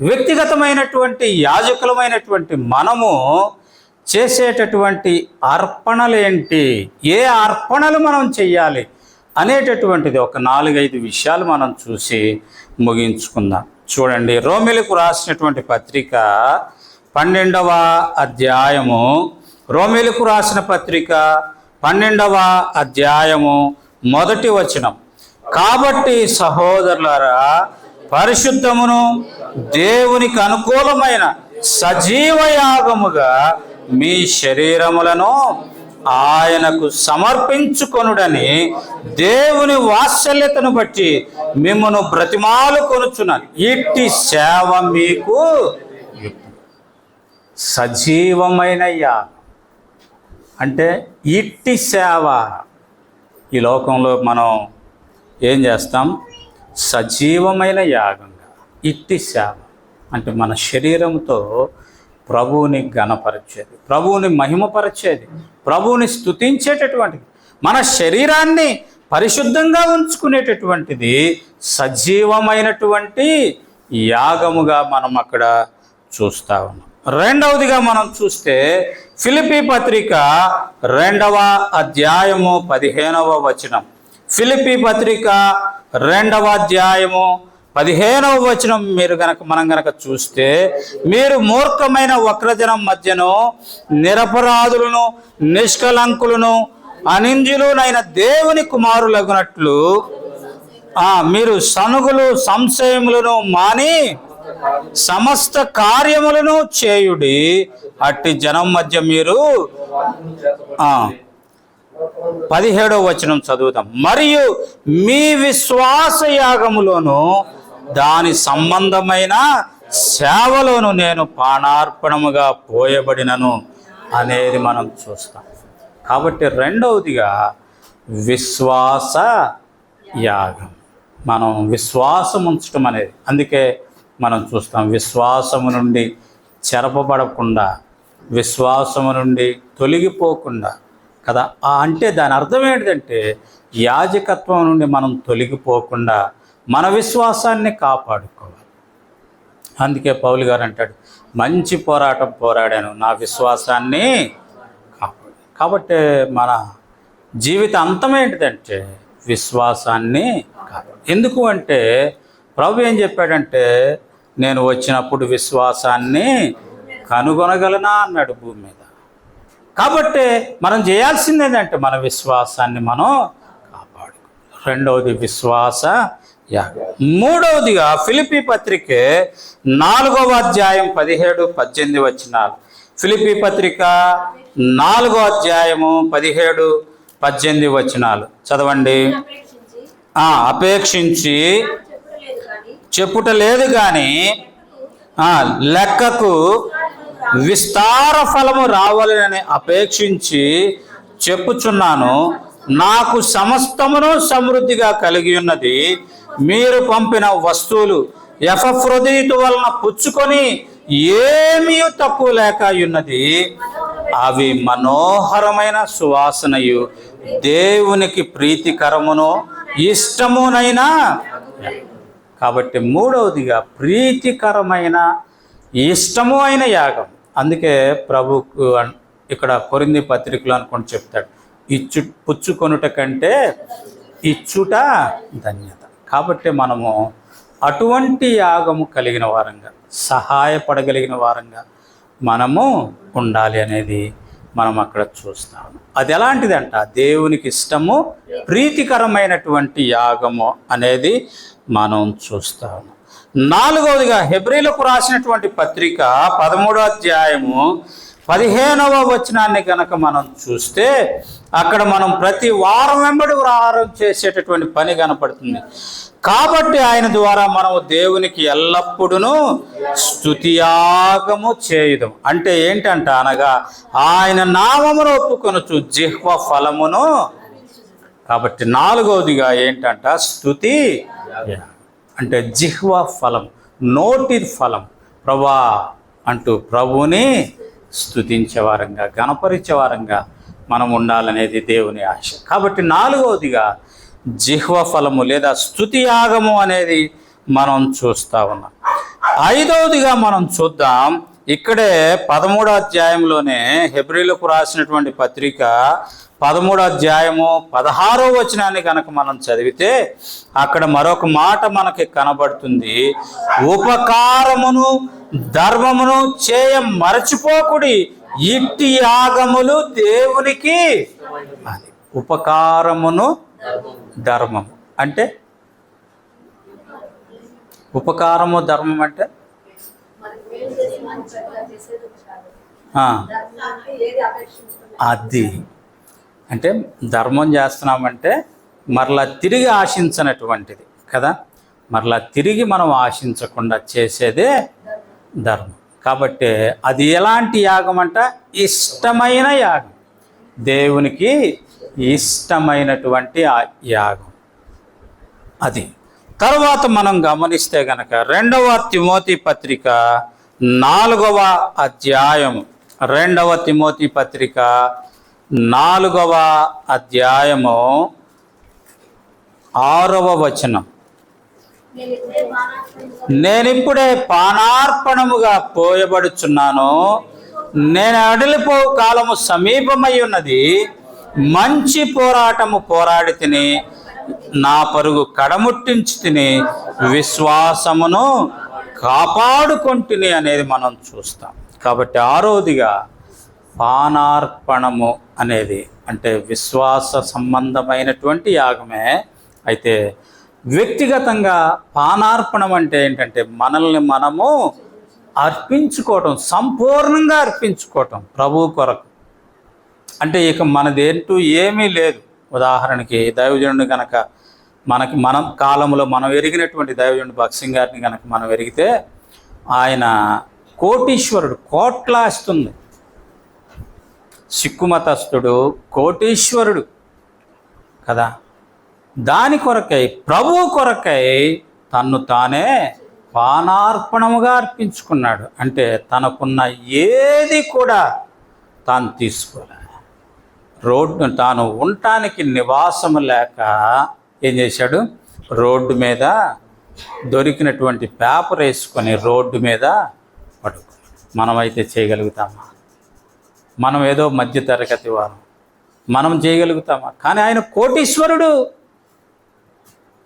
వ్యక్తిగతమైనటువంటి యాజకులమైనటువంటి మనము చేసేటటువంటి అర్పణలేంటి? ఏ అర్పణలు మనం చెయ్యాలి అనేటటువంటిది ఒక నాలుగైదు విషయాలు మనం చూసి ముగించుకుందాం. చూడండి రోమిలకు రాసినటువంటి పత్రిక పన్నెండవ అధ్యాయము. రోమిలకు రాసిన పత్రిక పన్నెండవ అధ్యాయము మొదటి వచనం. కాబట్టి సహోదరులారా పరిశుద్ధమును దేవునికి అనుకూలమైన సజీవ యాగముగా మీ శరీరములను ఆయనకు సమర్పించుకొనుడని దేవుని వాత్సల్యతను బట్టి మిమ్మను బ్రతిమాలు కొనుచున్నాను. ఇట్టి సేవ మీకు సజీవమైన యాగం. అంటే ఇట్టి సేవ. ఈ లోకంలో మనం ఏం చేస్తాం? సజీవమైన యాగం. ఇట్టి సేవ అంటే మన శరీరంతో ప్రభువుని ఘనపరిచేది ప్రభువుని మహిమపరిచేది ప్రభువుని స్తుతించేటటువంటిది మన శరీరాన్ని పరిశుద్ధంగా ఉంచుకునేటటువంటిది సజీవమైనటువంటి యాగముగా మనం అక్కడ చూస్తా ఉన్నాం. రెండవదిగా మనం చూస్తే ఫిలిపి పత్రిక రెండవ అధ్యాయము పదిహేనవ వచనం. ఫిలిపి పత్రిక రెండవ అధ్యాయము పదిహేనవ వచనం మీరు గనక మనం గనక చూస్తే మీరు మూర్ఖమైన వక్రజనం మధ్యను నిరపరాధులను నిష్కలంకులను అనింజులునైన దేవుని కుమారులగునట్లు ఆ మీరు సనుగులు సంశయములను మాని సమస్త కార్యములను చేయుడి అట్టి జనం మధ్య మీరు ఆ పదిహేడవ వచనం చదువుతాం మరియు మీ విశ్వాస యాగములోను దాని సంబంధమైన సేవలోను నేను పానార్పణముగా పోయబడినను అనేది మనం చూస్తాం. కాబట్టి రెండవదిగా విశ్వాస యాగం. మనం విశ్వాసం ఉంచడం అనేది అందుకే మనం చూస్తాం విశ్వాసము నుండి చెరపబడకుండా విశ్వాసము నుండి తొలగిపోకుండా కదా? అంటే దాని అర్థం ఏంటంటే యాజకత్వం నుండి మనం తొలగిపోకుండా మన విశ్వాసాన్ని కాపాడుకోవాలి. అందుకే పౌలు గారు అంటాడు మంచి పోరాటం పోరాడాను నా విశ్వాసాన్ని కాపాడు కాబట్టి మన జీవిత అంతం ఏంటిదంటే విశ్వాసాన్ని కాపాడు. ఎందుకు అంటే ప్రభు ఏం చెప్పాడంటే నేను వచ్చినప్పుడు విశ్వాసాన్ని కనుగొనగలనా? అన్నాడు భూమి మీద. కాబట్టి మనం చేయాల్సింది ఏంటంటే మన విశ్వాసాన్ని మనం కాపాడు రెండవది విశ్వాస యా. మూడవదిగా ఫిలిపి పత్రిక నాలుగవ అధ్యాయం పదిహేడు పద్దెనిమిది వచ్చినాలు ఫిలిపి పత్రిక నాలుగో అధ్యాయము పదిహేడు పద్దెనిమిది వచనాలు. చదవండి. అపేక్షించి చెప్పుట లేదు కానీ లెక్కకు విస్తార ఫలము రావాలని అపేక్షించి చెప్పుచున్నాను. నాకు సమస్తమును సమృద్ధిగా కలిగి ఉన్నది మీరు పంపిన వస్తువులు ఎఫ్రొదీతు వలన పుచ్చుకొని ఏమీ తక్కువ లేక ఉన్నది. అవి మనోహరమైన సువాసనయు. దేవునికి ప్రీతికరమును ఇష్టమునైనా. కాబట్టి మూడవదిగా ప్రీతికరమైన ఇష్టము అయిన యాగం. అందుకే ప్రభుకు ఇక్కడ కొరింది పత్రికలు అనుకుని చెప్తాడు. ఇచ్చు పుచ్చుకొనుట కంటే ఇచ్చుట ధన్యత కాబట్టి మనము అటువంటి యాగము కలిగిన వారంగా సహాయపడగలిగిన వారంగా మనము ఉండాలి అనేది మనం అక్కడ చూస్తాము అది ఎలాంటిదంట? దేవునికి ఇష్టము ప్రీతికరమైనటువంటి యాగము అనేది మనం చూస్తాము. నాలుగవదిగా హెబ్రిలకు రాసినటువంటి పత్రిక పదమూడో అధ్యాయము పదిహేనవ వచనాన్ని కనుక మనం చూస్తే అక్కడ మనం ప్రతి వారం వెంబడి వారం చేసేటటువంటి పని కనపడుతుంది. కాబట్టి ఆయన ద్వారా మనము దేవునికి ఎల్లప్పుడూ స్తుతియాగము చేయడం అంటే ఏంటంట అనగా ఆయన నామమును ఒప్పుకొనొచ్చు జిహ్వ ఫలమును. కాబట్టి నాలుగవదిగా ఏంటంట స్థుతి అంటే జిహ్వ ఫలం నోటి ఫలం. ప్రభా అంటూ ప్రభుని స్థుతించేవారంగా గణపరిచేవారంగా మనం ఉండాలనేది దేవుని ఆశ. కాబట్టి నాలుగవదిగా జిహ్వ ఫలము లేదా స్థుతి యాగము అనేది మనం చూస్తా ఉన్నాం. ఐదవదిగా మనం చూద్దాం ఇక్కడే పదమూడో అధ్యాయంలోనే హెబ్రిలకు రాసినటువంటి పత్రిక పదమూడో అధ్యాయము పదహారో వచనాన్ని కనుక మనం చదివితే అక్కడ మరొక మాట మనకి కనబడుతుంది. ఉపకారమును ధర్మమును చేయ మరచిపోకుడి ఇట్టి యాగములు దేవునికి అది ఉపకారమును ధర్మము. అంటే? ఉపకారము ధర్మం అంటే? అది. అంటే ధర్మం చేస్తున్నామంటే మరలా తిరిగి ఆశించినటువంటిది కదా? మరలా తిరిగి మనం ఆశించకుండా చేసేదే ధర్మం. కాబట్టి అది ఎలాంటి యాగం అంట? ఇష్టమైన యాగం. దేవునికి ఇష్టమైనటువంటి ఆ యాగం అది. తర్వాత మనం గమనిస్తే గనక రెండవ తిమోతి పత్రిక నాలుగవ అధ్యాయం రెండవ తిమోతి పత్రిక నాలుగవ అధ్యాయము ఆరవ వచనం. నేను ఇప్పుడే నేనిప్పుడే పానార్పణముగా పోయబడుచున్నాను. నేను అడలిపో కాలము సమీపమై ఉన్నది. మంచి పోరాటము పోరాడి తిని నా పరుగు కడముట్టించి తిని విశ్వాసమును కాపాడుకుంటుని అనేది మనం చూస్తాం. కాబట్టి ఆరోదిగా పానార్పణము అనేది అంటే విశ్వాస సంబంధమైనటువంటి యాగమే. అయితే వ్యక్తిగతంగా పానార్పణం అంటే ఏంటంటే మనల్ని మనము అర్పించుకోవటం సంపూర్ణంగా అర్పించుకోవటం ప్రభు కొరకు. అంటే ఇక మనదేంటూ ఏమీ లేదు. ఉదాహరణకి దైవజనుడు కనుక మనకి మనం కాలంలో మనం ఎరిగినటువంటి దైవజనుడు భక్సింగ్ గారిని కనుక మనం ఎరిగితే ఆయన కోటీశ్వరుడు కోట్లాస్తుంది సిక్కుమతస్థుడు కోటీశ్వరుడు కదా. దాని కొరకై ప్రభు కొరకై తన్ను తానే పానార్పణముగా అర్పించుకున్నాడు. అంటే తనకున్న ఏది కూడా తాను తీసుకోలే. రోడ్డు తాను ఉండటానికి నివాసం లేక ఏం చేశాడు? రోడ్డు మీద దొరికినటువంటి పేపర్ వేసుకొని రోడ్డు మీద పడుకున్నాడు. మనమైతే చేయగలుగుతామా? మనం ఏదో మధ్య తరగతి వారం. మనం చేయగలుగుతామా? కానీ ఆయన కోటీశ్వరుడు.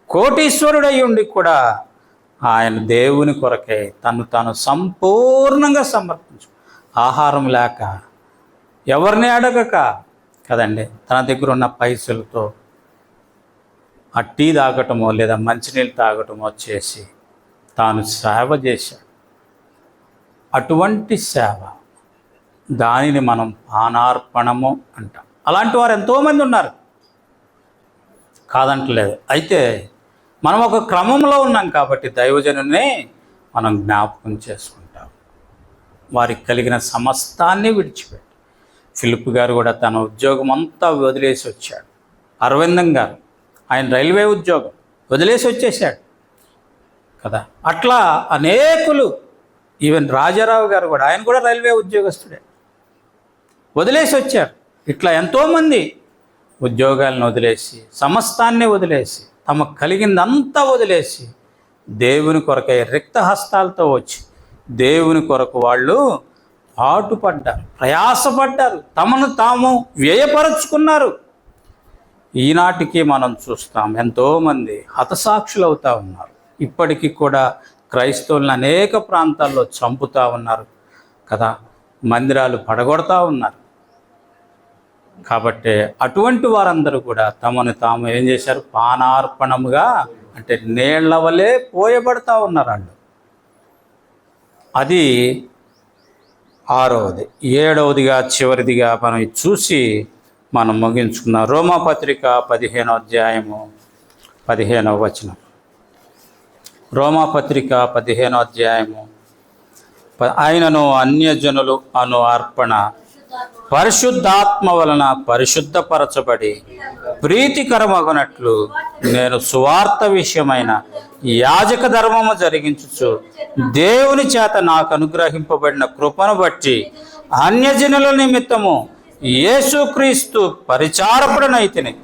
కోటీశ్వరుడు ఉండి కూడా ఆయన దేవుని కొరకే తను తాను సంపూర్ణంగా సమర్పించు. ఆహారం లేక ఎవరిని అడగక? కదండి తన దగ్గర ఉన్న పైసలతో ఆ టీ తాగటమో లేదా మంచినీళ్ళు తాగటమో చేసి తాను సేవ చేశాడు. అటువంటి సేవ దానిని మనం పానార్పణము అంటాం. అలాంటి వారు ఎంతోమంది ఉన్నారు. కాదంటలేదు. అయితే మనం ఒక క్రమంలో ఉన్నాం కాబట్టి దైవజనుని మనం జ్ఞాపకం చేసుకుంటాం. వారికి కలిగిన సమస్తాన్ని విడిచిపెట్టి. ఫిలిప్ గారు కూడా తన ఉద్యోగం అంతా వదిలేసి వచ్చాడు. అరవిందం గారు ఆయన రైల్వే ఉద్యోగం వదిలేసి వచ్చేసాడు కదా? అట్లా అనేకులు ఈవెన్ రాజారావు గారు కూడా ఆయన కూడా రైల్వే ఉద్యోగస్తుడే. వదిలేసి వచ్చారు. ఇట్లా ఎంతోమంది ఉద్యోగాలను వదిలేసి సమస్తాన్ని వదిలేసి తమకు కలిగిందంతా వదిలేసి దేవుని కొరకై రిక్త హస్తాలతో వచ్చి దేవుని కొరకు వాళ్ళు ఆటుపడ్డారు ప్రయాసపడ్డారు తమను తాము వ్యయపరుచుకున్నారు. ఈనాటికి మనం చూస్తాం ఎంతోమంది హతసాక్షులు అవుతూ ఉన్నారు. ఇప్పటికీ కూడా క్రైస్తవులను అనేక ప్రాంతాల్లో చంపుతా ఉన్నారు. కదా మందిరాలు పడగొడతా ఉన్నారు. కాబట్టి అటువంటి వారందరూ కూడా తమను తాము ఏం చేశారు? పానార్పణముగా అంటే నీళ్ళ వలె పోయబడతా ఉన్నారు వాళ్ళు అది ఆరవది. ఏడవదిగా చివరిదిగా మనం చూసి మనం ముగించుకున్న రోమాపత్రిక పదిహేనో అధ్యాయము పదిహేనవ వచనం. రోమాపత్రిక పదిహేనో అధ్యాయము. ప- ఆయనను అన్యజనులు అను అర్పణ పరిశుద్ధాత్మ వలన పరిశుద్ధపరచబడి ప్రీతికరమగునట్లు నేను సువార్త విషయమైన యాజక ధర్మము జరిగించుచు దేవుని చేత నాకు అనుగ్రహింపబడిన కృపను బట్టి అన్యజనుల నిమిత్తము యేసుక్రీస్తు పరిచారకుడనైతిని.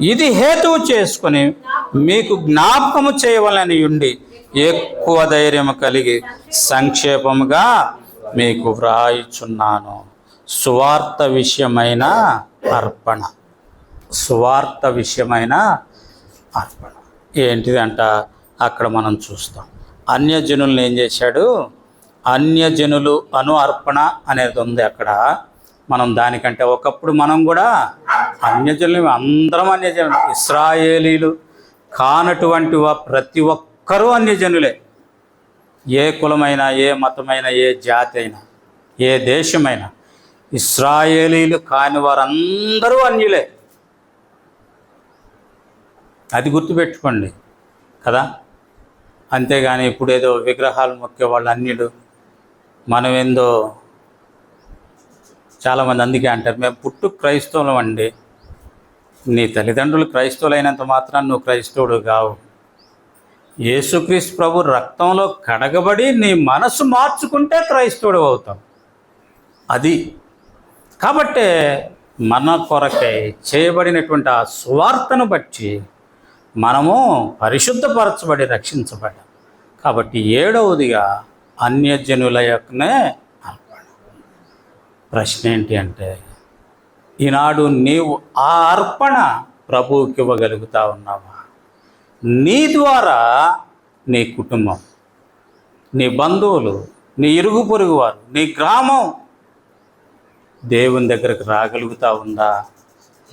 ఇది హేతువు చేసుకుని మీకు జ్ఞాపకము చేయవలని ఉండి ఎక్కువ ధైర్యం కలిగి సంక్షేపముగా మీకు వ్రాయిచున్నాను. సువార్త విషయమైన అర్పణ. సువార్త విషయమైన అర్పణ. ఏంటిదంట? అక్కడ మనం చూస్తాం. అన్యజనుల్ని ఏం చేశాడు? అన్యజనులు అను అర్పణ అనేది ఉంది అక్కడ. మనం దానికంటే ఒకప్పుడు మనం కూడా అన్యజనులు అందరం అన్యజనులు. ఇస్రాయేలీలు కానటువంటి ప్రతి ఒక్కరూ అన్యజనులే. ఏ కులమైనా ఏ మతమైనా ఏ జాతి అయినా ఏ దేశమైనా ఇస్రాయేలీలు కాని వారందరూ అన్యులే. అది గుర్తుపెట్టుకోండి కదా? అంతేగాని ఇప్పుడేదో విగ్రహాలు మొక్కే వాళ్ళు అన్యులు. మనమేందో చాలామంది అందుకే అంటారు మేము పుట్టు క్రైస్తవులం అండి. నీ తల్లిదండ్రులు క్రైస్తవులైనంత మాత్రాన నువ్వు క్రైస్తవుడు కావు. యేసుక్రీస్తు ప్రభు రక్తంలో కడగబడి నీ మనసు మార్చుకుంటే క్రైస్తవుడు అవుతావు. అది కాబట్టి మన కొరకై చేయబడినటువంటి ఆ సువార్తను బట్టి మనము పరిశుద్ధపరచబడి రక్షించబడ్డాం. కాబట్టి ఏడవదిగా అన్యజనుల యొక్కనే అర్పణ. ప్రశ్న ఏంటి అంటే ఈనాడు నీవు ఆ అర్పణ ప్రభువుకి ఇవ్వగలుగుతా ఉన్నావా? నీ ద్వారా నీ కుటుంబం నీ బంధువులు నీ ఇరుగు పొరుగు వారు నీ గ్రామం దేవుని దగ్గరకు రాగలుగుతా ఉందా?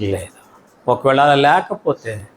లేదా? ఒకవేళ అలా లేకపోతే